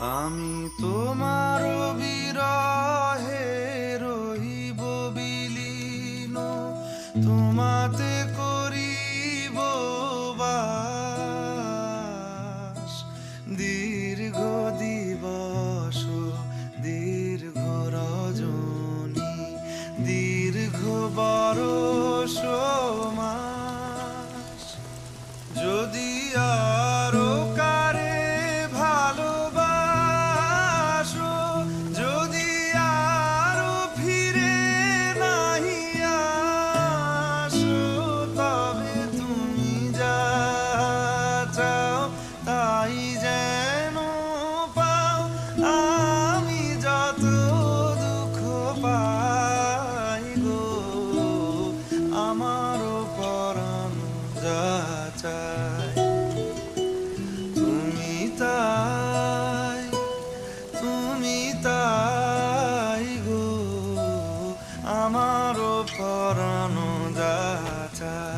আমি তোমার বিরহে রহিব বিলীন, তোমাতে করিব দীর্ঘ দিবস, দীর্ঘ রজনী, দীর্ঘ বরষ মাস। যদি আরও আমারও পরাণ যা তুমি তাই তুমি তাই গো আমারও পরাণ যা